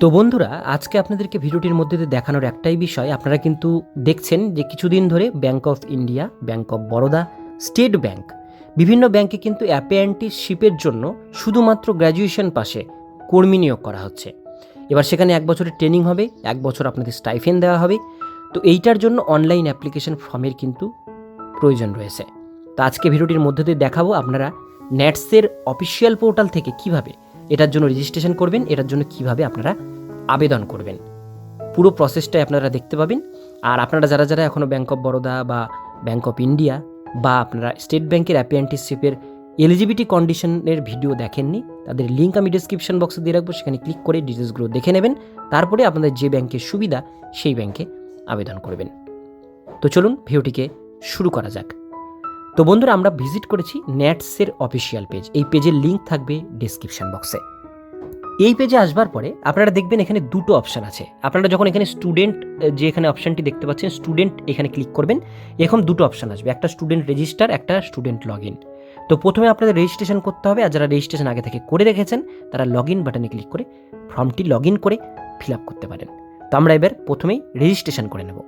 তো বন্ধুরা, আজকে আপনাদেরকে ভিডিওটির মধ্যে দেখানোর একটাই বিষয়, আপনারা কিন্তু দেখছেন যে কিছুদিন ধরে bank of India bank of Baroda state bank বিভিন্ন ব্যাংকে কিন্তু অ্যাপেন্টিসশিপের জন্য শুধুমাত্র গ্র্যাজুয়েশন পাশে কর্মী নিয়োগ করা হচ্ছে। এবার সেখানে এক বছরের ট্রেনিং হবে, এক বছর আপনাদের স্টাইফেন দেওয়া হবে। তো এইটার জন্য অনলাইন অ্যাপ্লিকেশন ফর্মের কিন্তু প্রয়োজন রয়েছে। তো আজকে ভিডিওটির মধ্যে দিয়ে দেখাবো আপনারা নেটসের অফিসিয়াল পোর্টাল থেকে কীভাবে এটার জন্য রেজিস্ট্রেশন করবেন, এটার জন্য কীভাবে আপনারা আবেদন করবেন। পুরো প্রসেসটাই আপনারা দেখতে পাবেন। আর আপনারা যারা যারা এখনও ব্যাঙ্ক অফ বরোদা বা ব্যাঙ্ক অফ ইন্ডিয়া বা আপনারা স্টেট ব্যাংকের অ্যাপ্রেন্টিসশিপের এলিজিবিলিটি কন্ডিশনের ভিডিও দেখেননি, তাদের লিঙ্ক আমি ডিসক্রিপশন বক্সে দিয়ে রাখব, সেখানে ক্লিক করে ডিটেলসগুলো দেখে নেবেন। তারপরে আপনাদের যে ব্যাংকের সুবিধা, সেই ব্যাংকে আবেদন করবেন। তো চলুন ভিডিওটিকে শুরু করা যাক। তো বন্ধুরা, আমরা ভিজিট করেছি নেটসের অফিসিয়াল পেজ। এই পেজের লিঙ্ক থাকবে ডিসক্রিপশন বক্সে এই পেজে আসবার পরে আপনারা দেখবেন এখানে দুটো অপশান আছে। আপনারা যখন এখানে স্টুডেন্ট যে এখানে অপশানটি দেখতে পাচ্ছেন স্টুডেন্ট এখানে ক্লিক করবেন। এখন দুটো অপশান আসবে, একটা স্টুডেন্ট রেজিস্টার একটা স্টুডেন্ট লগ ইন তো প্রথমে আপনাদের রেজিস্ট্রেশন করতে হবে, আর যারা রেজিস্ট্রেশন আগে থেকে করে রেখেছেন, তারা লগ ইন বাটনে ক্লিক করে ফর্মটি লগ ইন করে ফিল আপ করতে পারেন। তো আমরা এবার প্রথমেই রেজিস্ট্রেশন করে নেব।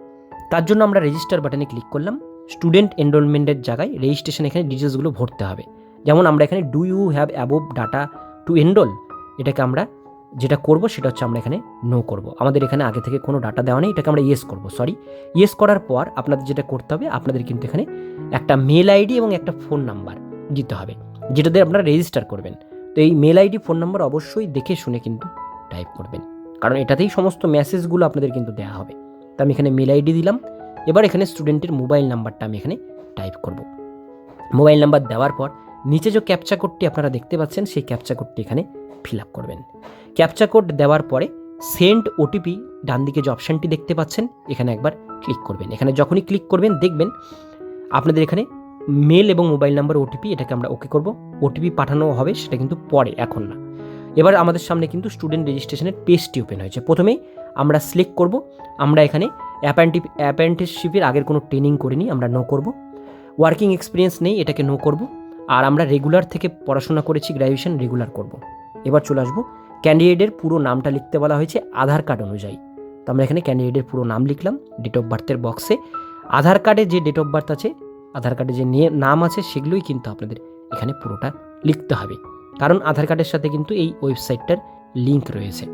তার জন্য আমরা রেজিস্টার বাটনে ক্লিক করলাম। স্টুডেন্ট এনরোলমেন্টের জায়গায় রেজিস্ট্রেশন এখানে ডিটেলসগুলো ভরতে হবে। যেমন আমরা এখানে do you have above data to enrol এটাকে আমরা যেটা করব সেটা হচ্ছে আমরা এখানে নো করব। আমাদের এখানে আগে থেকে কোনো ডাটা দেওয়া নেই, এটাকে আমরা ইয়েস করব সরি ইয়েস করার পর আপনাদের যেটা করতে হবে, আপনাদের কিন্তু এখানে একটা মেল আইডি এবং একটা ফোন নাম্বার দিতে হবে, যেটা দিয়ে আপনারা রেজিস্টার করবেন। তো এই মেল আইডি ফোন নাম্বার অবশ্যই দেখে শুনে কিন্তু টাইপ করবেন। কারণ এটাতেই সমস্ত মেসেজগুলো আপনাদের কিন্তু দেওয়া হবে। তো আমি এখানে মেল আইডি দিলাম। এবার এখানে স্টুডেন্টের মোবাইল নাম্বারটা আমি এখানে টাইপ করব। মোবাইল নাম্বার দেওয়ার পর নিচে যে ক্যাপচা কোডটি আপনারা দেখতে পাচ্ছেন, সেই ক্যাপচা কোডটি এখানে ফিল আপ করবেন। ক্যাপচা কোড দেওয়ার পরে সেন্ড ওটিপি ডান দিকে যে অপশানটি দেখতে পাচ্ছেন, এখানে একবার ক্লিক করবেন। এখানে যখনই ক্লিক করবেন, দেখবেন আপনাদের এখানে মেল এবং মোবাইল নাম্বার ওটিপি এটাকে আমরা ওকে করব। ওটিপি পাঠানো হবে, সেটা কিন্তু পরে, এখন না। এবার আমাদের সামনে কিন্তু স্টুডেন্ট রেজিস্ট্রেশনের পেজটি ওপেন হয়েছে। প্রথমেই আমরা সিলেক্ট করব, আমরা এখানে অ্যাপেন্টি, অ্যাপেন্টিসশিপের আগের কোনো ট্রেনিং করিনি, আমরা নো করব। ওয়ার্কিং এক্সপিরিয়েন্স নেই, এটাকে নো করব। আর আমরা রেগুলার থেকে পড়াশোনা করেছি, গ্র্যাজুয়েশন রেগুলার করব। এবার চলে আসব, ক্যান্ডিডেটের পুরো নামটা লিখতে বলা হয়েছে আধার কার্ড অনুযায়ী। তো আমরা এখানে ক্যান্ডিডেটের পুরো নাম লিখলাম ডেট অফ বার্থের বক্সে আধার কার্ডে যে ডেট অফ বার্থ আছে, আধার কার্ডে যে নিয়ে, নাম আছে, সেগুলোই কিন্তু আপনাদের এখানে পুরোটা লিখতে হবে। কারণ আধার কার্ডের সাথে কিন্তু এই ওয়েবসাইটটার লিঙ্ক রয়েছে।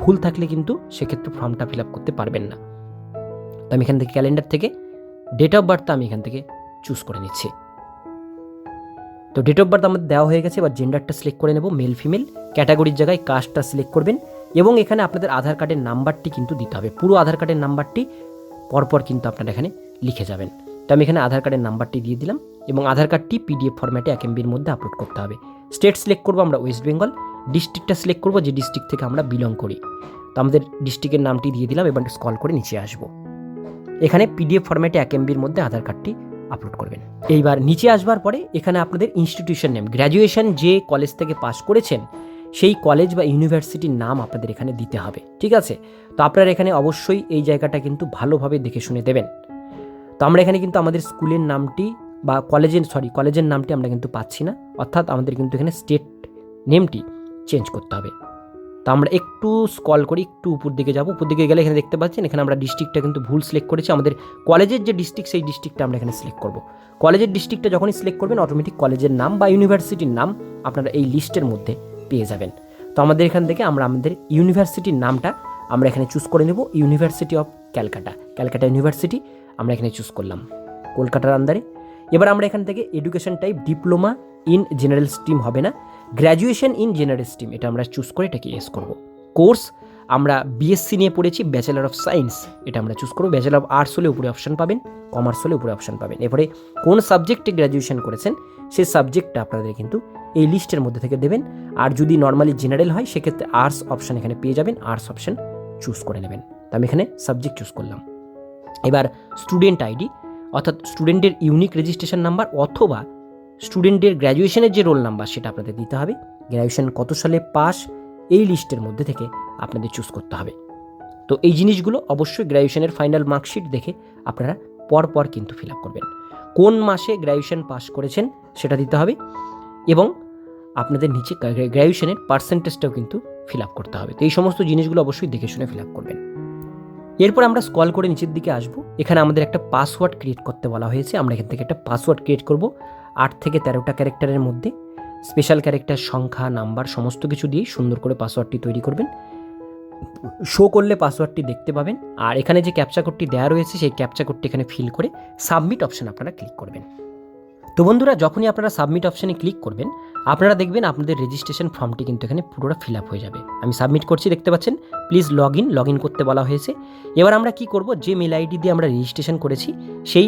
ভুল থাকলে কিন্তু সেক্ষেত্রে ফর্মটা ফিল আপ করতে পারবেন না। আমি এখান থেকে ক্যালেন্ডার থেকে ডেট অফ বার্থটা আমি এখান থেকে চুজ করে নিচ্ছি। তো ডেট অফ বার্থ আমাদের দেওয়া হয়ে গেছে, এবার জেন্ডারটা সিলেক্ট করে নেব মেল ফিমেল ক্যাটাগরির জায়গায় কাস্টটা সিলেক্ট করবেন এবং এখানে আপনাদের আধার কার্ডের নাম্বারটি কিন্তু দিতে হবে। পুরো আধার কার্ডের নাম্বারটি পরপর কিন্তু আপনারা এখানে লিখে যাবেন। তো আমি এখানে আধার কার্ডের নাম্বারটি দিয়ে দিলাম এবং আধার কার্ডটি পিডিএফ ফরম্যাটে এক এমবির মধ্যে আপলোড করতে হবে। স্টেট সিলেক্ট করব আমরা ওয়েস্ট বেঙ্গল ডিস্ট্রিক্টটা সিলেক্ট করব যে ডিস্ট্রিক্ট থেকে আমরা বিলং করি। তো আমাদের ডিস্ট্রিক্টের নামটি দিয়ে দিলাম, এবার স্কল করে নিচে আসব। এখানে পিডিএফ ফরম্যাটে এক এমবির মধ্যে আধার কার্ডটি আপলোড করবেন। এইবার নিচে আসবার পরে এখানে আপনাদের ইনস্টিটিউশন নেম গ্র্যাজুয়েশন যে কলেজ থেকে পাস করেছেন, সেই কলেজ বা ইউনিভার্সিটির নাম আপনাদের এখানে দিতে হবে, ঠিক আছে? তো আপনারা এখানে অবশ্যই এই জায়গাটা কিন্তু ভালোভাবে দেখে শুনে দেবেন। তো আমরা এখানে কিন্তু আমাদের স্কুলের নামটি বা কলেজের সরি কলেজের নামটি আমরা কিন্তু পাচ্ছি না। অর্থাৎ আমাদের কিন্তু এখানে স্টেট নেমটি চেঞ্জ করতে হবে। তো আমরা একটু স্কল করি, একটু উপর দিকে যাব। উপর দিকে গেলে এখানে দেখতে পাচ্ছেন, এখানে আমরা ডিস্ট্রিক্টটা কিন্তু ভুল সিলেক্ট করেছি। আমাদের কলেজের যে ডিস্ট্রিক্ট সেই ডিস্ট্রিক্টটা আমরা এখানে সিলেক্ট করব। কলেজের ডিস্ট্রিক্টটা যখনই সিলেক্ট করবেন অটোমেটিক কলেজের নাম বা ইউনিভার্সিটির নাম আপনারা এই লিস্টের মধ্যে পেয়ে যাবেন। তো আমাদের এখান থেকে আমরা আমাদের ইউনিভার্সিটির নামটা আমরা এখানে চুজ করে নেব। University of Calcutta Calcutta university আমরা এখানে চুজ করলাম, কলকাতার আন্দারে এবার আমরা এখান থেকে education type diploma in general stream হবে না। গ্র্যাজুয়েশন ইন জেনারেল স্ট্রিম এটা আমরা চুজ করে এটাকে এস করব। কোর্স আমরা বিএসসি নিয়ে পড়েছি ব্যাচেলার অফ সায়েন্স এটা আমরা চুজ করব। ব্যাচেলার অফ আর্টস হলে উপরে অপশন পাবেন কমার্স হলে উপরে অপশন পাবেন। এরপরে কোন সাবজেক্টে গ্র্যাজুয়েশন করেছেন, সেই সাবজেক্টটা আপনাদের কিন্তু এই লিস্টের মধ্যে থেকে দেবেন। আর যদি নর্মালি জেনারেল হয়, সেক্ষেত্রে আর্টস অপশন এখানে পেয়ে যাবেন আর্টস অপশন চুজ করে নেবেন। তো আমি এখানে সাবজেক্ট চুজ করলাম। এবার স্টুডেন্ট আইডি অর্থাৎ স্টুডেন্টের ইউনিক রেজিস্ট্রেশন নাম্বার অথবা স্টুডেন্টের গ্র্যাজুয়েশনের যে রোল নাম্বার সেটা আপনাদের দিতে হবে। গ্র্যাজুয়েশন কত সালে পাস, এই লিস্টের মধ্যে থেকে আপনাদের চুজ করতে হবে। তো এই জিনিসগুলো অবশ্যই গ্র্যাজুয়েশনের ফাইনাল মার্কশিট দেখে আপনারা পর পর কিন্তু ফিল আপ করবেন। কোন মাসে গ্র্যাজুয়েশন পাস করেছেন সেটা দিতে হবে এবং আপনাদের নিচে গ্র্যাজুয়েশনের পার্সেন্টেজটাও কিন্তু ফিল আপ করতে হবে। তো এই সমস্ত জিনিসগুলো অবশ্যই দেখে শুনে ফিল আপ করবেন। এরপর আমরা স্কল করে নিচের দিকে আসব। এখানে আমাদের একটা পাসওয়ার্ড ক্রিয়েট করতে বলা হয়েছে। আমরা এখান থেকে একটা পাসওয়ার্ড ক্রিয়েট করব। আট থেকে তেরোটা ক্যারেক্টারের মধ্যে স্পেশাল ক্যারেক্টার, সংখ্যা, নাম্বার, সমস্ত কিছু দিয়েই সুন্দর করে পাসওয়ার্ডটি তৈরি করবেন। শো করলে পাসওয়ার্ডটি দেখতে পাবেন। আর এখানে যে ক্যাপচা কোডটি দেওয়া রয়েছে, সেই ক্যাপচা কোডটি এখানে ফিল করে সাবমিট অপশন আপনারা ক্লিক করবেন। তো বন্ধুরা, যখনই আপনারা সাবমিট অপশানে ক্লিক করবেন, আপনারা দেখবেন আপনাদের রেজিস্ট্রেশন ফর্মটি কিন্তু এখানে পুরোটা ফিল আপ হয়ে যাবে। আমি সাবমিট করছি, দেখতে পাচ্ছেন? Please log in log in করতে বলা হয়েছে। এবার আমরা কি করব? যে মেল আইডি দিয়ে আমরা রেজিস্ট্রেশন করেছি, সেই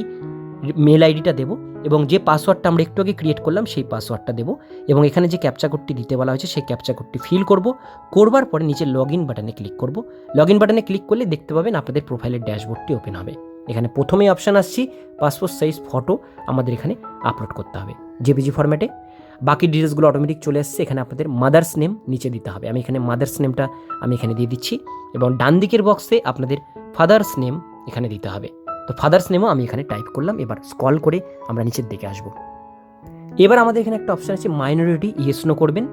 মেল আইডিটা দেবো। এবং যে পাসওয়ার্ডটা আমরা একটু আগে ক্রিয়েট করলাম, সেই পাসওয়ার্ডটা দেবো। এবং এখানে যে ক্যাপচা কোডটি দিতে বলা হয়েছে, সেই ক্যাপচা কোডটি ফিল করব। করবার পরে নিচে লগ ইন বাটনে ক্লিক করব। লগ ইন বাটনে ক্লিক করলে দেখতে পাবেন আপনাদের প্রোফাইলের ড্যাশবোর্ডটি ওপেন হবে। এখানে প্রথমেই অপশান আসছি পাসপোর্ট সাইজ ফটো আমাদের এখানে আপলোড করতে হবে জেপিজি ফরম্যাটে বাকি ডিটেলসগুলো অটোমেটিক চলে আসছে এখানে আপনাদের মাদার্স নেম নিচে দিতে হবে। আমি এখানে মাদার্স নেমটা আমি এখানে দিয়ে দিচ্ছি এবং ডান দিকের বক্সে আপনাদের ফাদার্স নেম এখানে দিতে হবে। তো ফাদার্স নেমও আমি এখানে টাইপ করলাম, এবার স্কল করে আমরা নিচের দিকে আসব। এবার আমাদের এখানে একটা অপশান আছে মাইনরিটি ইয়েস নো করবেন।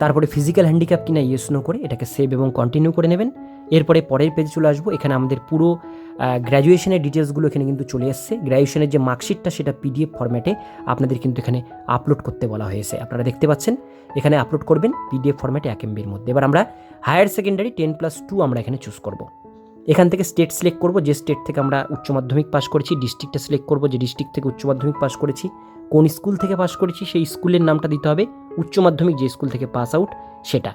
তারপরে ফিজিক্যাল হ্যান্ডিক্যাপ কিনা ইয়েস নো করে, এটাকে সেভ এবং কন্টিনিউ করে নেবেন। এরপরে পরের পেজে চলে আসব, এখানে আমাদের পুরো গ্র্যাজুয়েশনের ডিটেলসগুলো এখানে কিন্তু চলে এসছে। গ্র্যাজুয়েশনের যে মার্কশিটটা সেটা পিডিএফ ফরম্যাটে আপনাদের কিন্তু এখানে আপলোড করতে বলা হয়েছে। আপনারা দেখতে পাচ্ছেন, এখানে আপলোড করবেন পিডিএফ ফরম্যাটে এক এমবির মধ্যে। এবার আমরা higher secondary ten plus two আমরা এখানে চুজ করব। এখান থেকে স্টেট সিলেক্ট করব, যে স্টেট থেকে আমরা উচ্চ মাধ্যমিক পাস করেছি ডিস্ট্রিক্টটা সিলেক্ট করব, যে ডিস্ট্রিক্ট থেকে উচ্চ মাধ্যমিক পাস করেছি। কোন স্কুল থেকে পাস করেছি, সেই স্কুলের নামটা দিতে হবে, উচ্চ মাধ্যমিক যে স্কুল থেকে পাস আউট সেটা।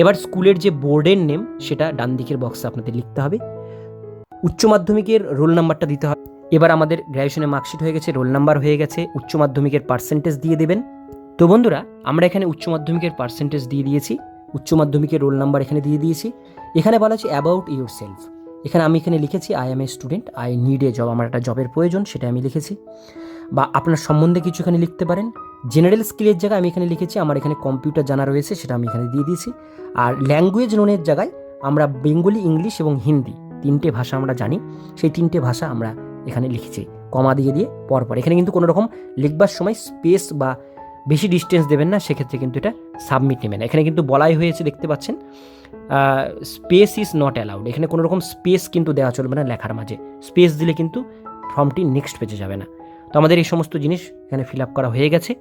এবার স্কুলের যে বোর্ডের নেম সেটা ডান দিকের বক্সে আপনাদের লিখতে হবে। উচ্চ মাধ্যমিকের রোল নাম্বারটা দিতে হবে। এবার আমাদের গ্র্যাজুয়েশনে মার্কশিট হয়ে গেছে রোল নাম্বার হয়ে গেছে, উচ্চ মাধ্যমিকের পার্সেন্টেজ দিয়ে দেবেন। তো বন্ধুরা, আমরা এখানে উচ্চ মাধ্যমিকের পার্সেন্টেজ দিয়ে দিয়েছি, উচ্চ মাধ্যমিকের রোল নাম্বার এখানে দিয়ে দিয়েছি। এখানে বলা আছে অ্যাবাউট ইউর সেলফ এখানে আমি এখানে লিখেছি I am a student I need a job আমার একটা জবের প্রয়োজন, সেটা আমি লিখেছি। বা আপনার সম্বন্ধে কিছু এখানে লিখতে পারেন। জেনারেল স্কিলের জায়গায় আমি এখানে লিখেছি, আমার এখানে কম্পিউটার জানা রয়েছে, সেটা আমি এখানে দিয়ে দিয়েছি। আর ল্যাঙ্গুয়েজ লোনের জায়গায় আমরা বেঙ্গলি, ইংলিশ এবং হিন্দি, তিনটে ভাষা আমরা জানি। সেই তিনটে ভাষা আমরা এখানে লিখেছি। কমা দিয়ে দিয়ে, পরপর। এখানে কিন্তু কোনো রকম লিখবার সময় স্পেস বা বেশি ডিস্টেন্স দেবেন না, সেক্ষেত্রে কিন্তু এটা সাবমিট নেবে না এখানে কিন্তু বলাই হয়েছে, দেখতে পাচ্ছেন। স্পেস ইজ নট অ্যালাউড এখানে কোনো রকম স্পেস কিন্তু দেওয়া চলবে না লেখার মাঝে। স্পেস দিলে কিন্তু ফর্মটি নেক্সট পেজে যাবে না। তো আমাদের এই সমস্ত জিনিস এখানে ফিল আপ করা হয়ে গেছে।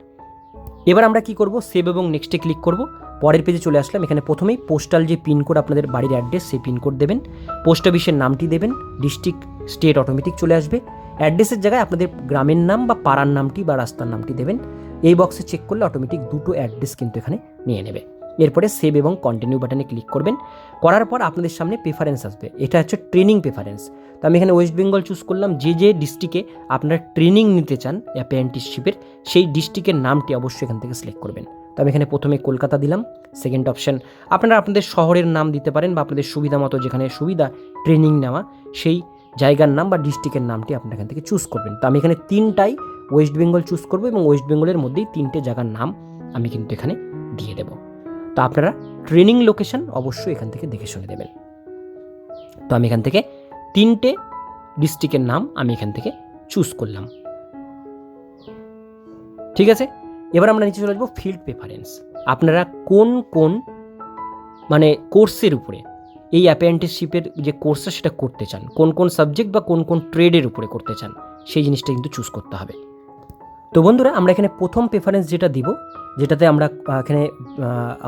এবার আমরা কি করব? সেভ এবং নেক্সটে ক্লিক করব। পরের পেজে চলে আসলাম। এখানে প্রথমেই পোস্টাল যে পিনকোড আপনাদের বাড়ির অ্যাড্রেস সেই পিনকোড দেবেন। পোস্ট অফিসের নামটি দেবেন। ডিস্ট্রিক্ট স্টেট অটোমেটিক চলে আসবে। অ্যাড্রেসের জায়গায় আপনাদের গ্রামের নাম বা পাড়ার নামটি বা রাস্তার নামটি দেবেন। এই বক্সে চেক করলে অটোমেটিক দুটো অ্যাড্রেস কিন্তু এখানে নিয়ে নেবে। এরপরে সেভ এবং কন্টিনিউ বাটনে ক্লিক করবেন। করার পর আপনাদের সামনে প্রেফারেন্স আসবে। এটা হচ্ছে ট্রেনিং প্রেফারেন্স তো আমি এখানে ওয়েস্ট বেঙ্গল চুজ করলাম। যে যে ডিস্ট্রিক্টে আপনারা ট্রেনিং নিতে চান অ্যাপ্রেন্টিসশিপের সেই ডিস্ট্রিক্টের নামটি অবশ্যই এখান থেকে সিলেক্ট করবেন। তো আমি এখানে প্রথমে কলকাতা দিলাম। সেকেন্ড অপশন আপনারা আপনাদের শহরের নাম দিতে পারেন বা আপনাদের সুবিধা মতো যেখানে সুবিধা ট্রেনিং নেওয়া, সেই জায়গার নাম বা ডিস্ট্রিক্টের নামটি আপনারা এখান থেকে চুজ করবেন। তো আমি এখানে তিনটাই ওয়েস্ট বেঙ্গল চুজ করব এবং ওয়েস্ট বেঙ্গলের মধ্যেই তিনটে জায়গার নাম আমি কিন্তু এখানে দিয়ে দেবো। তো আপনারা ট্রেনিং লোকেশন অবশ্যই এখান থেকে দেখে শুনে দেবেন তো আমি এখান থেকে তিনটে ডিস্ট্রিক্টের নাম আমি এখান থেকে চুজ করলাম। ঠিক আছে? এবার আমরা নিচে চলে আসব ফিল্ড প্রেফারেন্স আপনারা কোন কোন মানে কোর্সের উপরে এই অ্যাপ্রেন্টিসশিপের যে কোর্সটা সেটা করতে চান, কোন কোন সাবজেক্ট বা কোন কোন ট্রেডের উপরে করতে চান, সেই জিনিসটা কিন্তু চুজ করতে হবে। তো বন্ধুরা, আমরা এখানে প্রথম প্রেফারেন্স যেটা দিব, যেটাতে আমরা এখানে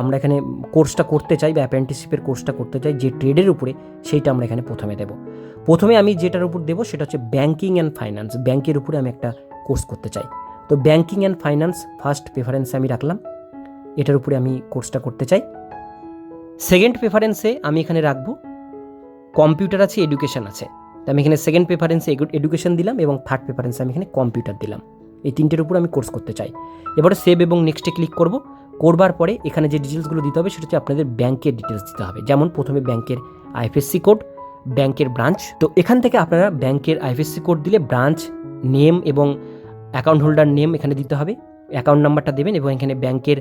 আমরা এখানে কোর্সটা করতে চাই বা অ্যাপ্রেন্টিসশিপের কোর্সটা করতে চাই যে ট্রেডের উপরে, সেইটা আমরা এখানে প্রথমে দেব। প্রথমে আমি যেটার উপর দেবো সেটা হচ্ছে ব্যাঙ্কিং অ্যান্ড ফাইন্যান্স ব্যাংকের উপরে আমি একটা কোর্স করতে চাই। তো ব্যাঙ্কিং অ্যান্ড ফাইন্যান্স ফার্স্ট প্রেফারেন্সে আমি রাখলাম। এটার উপরে আমি কোর্সটা করতে চাই। সেকেন্ড প্রেফারেন্সে আমি এখানে রাখব কম্পিউটার আছে এডুকেশন আছে। তো আমি এখানে সেকেন্ড প্রেফারেন্সে এডুকেশন দিলাম এবং থার্ড প্রেফারেন্সে আমি এখানে কম্পিউটার দিলাম। এই তিনটের উপর আমি কোর্স করতে চাই। এবারে সেভ এবং নেক্সটে ক্লিক করব। করবার পরে এখানে যে ডিটেলসগুলো দিতে হবে সেটা হচ্ছে আপনাদের ব্যাংকের ডিটেলস দিতে হবে। যেমন প্রথমে ব্যাংকের আইএফএসসি কোড ব্যাংকের ব্রাঞ্চ তো এখান থেকে আপনারা ব্যাংকের আইএফএসসি কোড দিলে ব্রাঞ্চ নেম এবং অ্যাকাউন্ট হোল্ডার নেম এখানে দিতে হবে। অ্যাকাউন্ট নাম্বারটা দেবেন এবং এখানে ব্যাংকের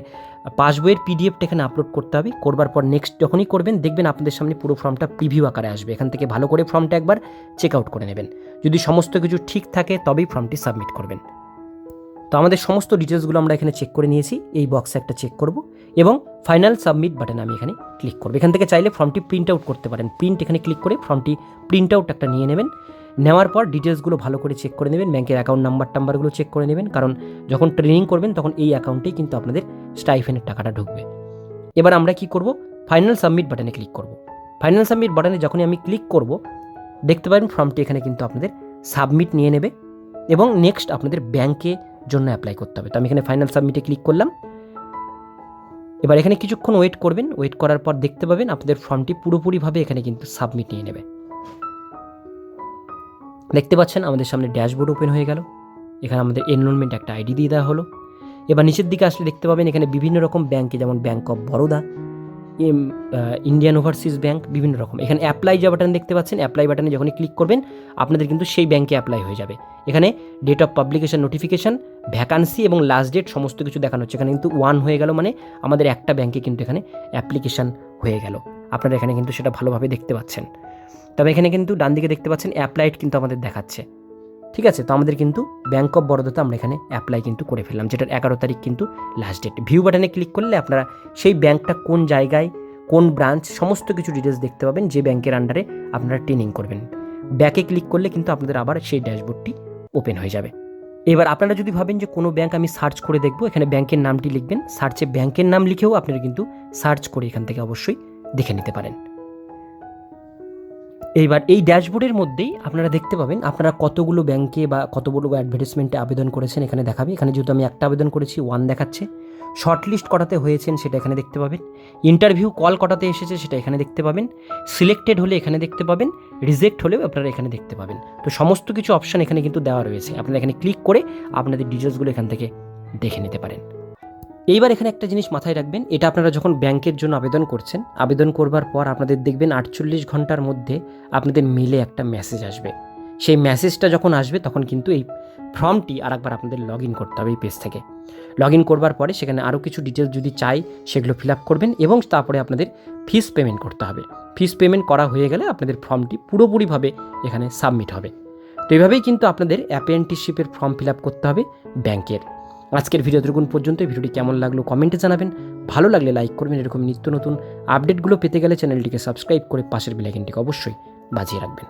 পাসবইয়ের পিডিএফটা এখানে আপলোড করতে হবে। করবার পর নেক্সট যখনই করবেন, দেখবেন আপনাদের সামনে পুরো ফর্মটা প্রিভিউ আকারে আসবে। এখান থেকে ভালো করে ফর্মটা একবার চেক আউট করে নেবেন। যদি সমস্ত কিছু ঠিক থাকে, তবেই ফর্মটি সাবমিট করবেন। তো আমাদের সমস্ত ডিটেলসগুলো আমরা এখানে চেক করে নিয়েছি। এই বক্সে একটা চেক করব এবং ফাইনাল সাবমিট বাটনে আমি এখানে ক্লিক করব। এখান থেকে চাইলে ফর্মটি প্রিন্ট আউট করতে পারেন। প্রিন্ট এখানে ক্লিক করে ফর্মটি প্রিন্ট আউট একটা নিয়ে নেবেন। নেওয়ার পর ডিটেলসগুলো ভালো করে চেক করে নেবেন। ব্যাংকের অ্যাকাউন্ট নাম্বার টাম্বারগুলো চেক করে নেবেন। কারণ যখন ট্রেনিং করবেন তখন এই অ্যাকাউন্টেই কিন্তু আপনাদের স্টাইফেনের টাকাটা ঢুকবে। এবার আমরা কি করব? ফাইনাল সাবমিট বাটনে ক্লিক করব। ফাইনাল সাবমিট বাটনে যখনই আমি ক্লিক করব, দেখতে পারেন ফর্মটি এখানে কিন্তু আপনাদের সাবমিট নিয়ে নেবে। এবং নেক্সট আপনাদের ব্যাংকে জন্য অ্যাপ্লাই করতে হবে। তো আমি এখানে ফাইনাল সাবমিটে ক্লিক করলাম। এবার এখানে কিছুক্ষণ ওয়েট করবেন। ওয়েট করার পর দেখতে পাবেন আপনাদের ফর্মটি পুরোপুরিভাবে এখানে কিন্তু সাবমিট নিয়ে নেবে। দেখতে পাচ্ছেন আমাদের সামনে ড্যাশবোর্ড ওপেন হয়ে গেল। এখানে আমাদের এনরোলমেন্ট একটা আইডি দিয়ে দেওয়া হলো। এবার নিচের দিকে আসলে দেখতে পাবেন এখানে বিভিন্ন রকম ব্যাঙ্কে যেমন bank of Baroda Indian overseas bank বিভিন্ন রকম। এখানে অ্যাপ্লাই যে বাটন দেখতে পাচ্ছেন অ্যাপ্লাই বাটনে যখনই ক্লিক করবেন, আপনাদের কিন্তু সেই ব্যাঙ্কে অ্যাপ্লাই হয়ে যাবে। এখানে date of publication notification vacancy এবং লাস্ট ডেট সমস্ত কিছু দেখানো হচ্ছে। এখানে কিন্তু ওয়ান হয়ে গেল মানে আমাদের একটা ব্যাংকে কিন্তু এখানে অ্যাপ্লিকেশন হয়ে গেল। আপনারা এখানে কিন্তু সেটা ভালোভাবে দেখতে পাচ্ছেন। তবে এখানে কিন্তু ডান দিকে দেখতে পাচ্ছেন অ্যাপ্লাইড কিন্তু আমাদের দেখাচ্ছে। ঠিক আছে? তো আমাদের কিন্তু ব্যাঙ্ক অফ বরোদাতে আমরা এখানে অ্যাপ্লাই কিন্তু করে ফেললাম, যেটার এগারো তারিখ কিন্তু লাস্ট ডেট ভিউ বাটনে ক্লিক করলে আপনারা সেই ব্যাংকটা কোন জায়গায়, কোন ব্রাঞ্চ সমস্ত কিছু ডিটেলস দেখতে পাবেন যে ব্যাংকের আন্ডারে আপনারা ট্রেনিং করবেন। ব্যাকে ক্লিক করলে কিন্তু আপনাদের আবার সেই ড্যাশবোর্ডটি ওপেন হয়ে যাবে। এবার আপনারা যদি ভাবেন যে কোনো ব্যাঙ্ক আমি সার্চ করে দেখব, এখানে ব্যাংকের নামটি লিখবেন। সার্চে ব্যাংকের নাম লিখেও আপনারা কিন্তু সার্চ করে এখান থেকে অবশ্যই দেখে নিতে পারেন। এইবার এই ড্যাশবোর্ডের মধ্যেই আপনারা দেখতে পাবেন আপনারা কতগুলো ব্যাংকে বা কতগুলো অ্যাডভার্টাইজমেন্টে আবেদন করেছেন এখানে দেখাবে। এখানে যেহেতু আমি একটা আবেদন করেছি ওয়ান দেখাচ্ছে। শর্টলিস্ট করাতে হয়েছেন সেটা এখানে দেখতে পাবেন। ইন্টারভিউ কল কটাতে এসেছে সেটা এখানে দেখতে পাবেন। সিলেক্টেড হলে এখানে দেখতে পাবেন। রিজেক্ট হলেও আপনারা এখানে দেখতে পাবেন। তো সমস্ত কিছু অপশান এখানে কিন্তু দেওয়া রয়েছে। আপনারা এখানে ক্লিক করে আপনাদের ডিটেলসগুলো এখান থেকে দেখে নিতে পারেন। এইবার এখানে একটা জিনিস মাথায় রাখবেন, এটা আপনারা যখন ব্যাংকের জন্য আবেদন করছেন, আবেদন করবার পর আপনাদের দেখবেন আটচল্লিশ ঘণ্টার মধ্যে আপনাদের মেলে একটা মেসেজ আসবে। সেই মেসেজটা যখন আসবে, তখন কিন্তু এই ফর্মটি আর একবার আপনাদের লগ ইন করতে হবে এই পেজ থেকে। লগ ইন করবার পরে সেখানে আরও কিছু ডিটেলস যদি চাই, সেগুলো ফিল আপ করবেন এবং তারপরে আপনাদের ফিস পেমেন্ট করতে হবে। ফিস পেমেন্ট করা হয়ে গেলে আপনাদের ফর্মটি পুরোপুরিভাবে এখানে সাবমিট হবে। তো এইভাবেই কিন্তু আপনাদের অ্যাপ্রেন্টিসশিপের ফর্ম ফিল আপ করতে হবে ব্যাংকের। আজকের ভিডিও দেখুন পর্যন্ত ভিডিওটি কেমন লাগল কমেন্টে জানাবেন। ভালো লাগলে লাইক করবেন। এরকম নিত্য নতুন আপডেটগুলো পেতে গেলে চ্যানেলটিকে সাবস্ক্রাইব করে পাশের বেলাইকনটিকে অবশ্যই বাজিয়ে রাখবেন।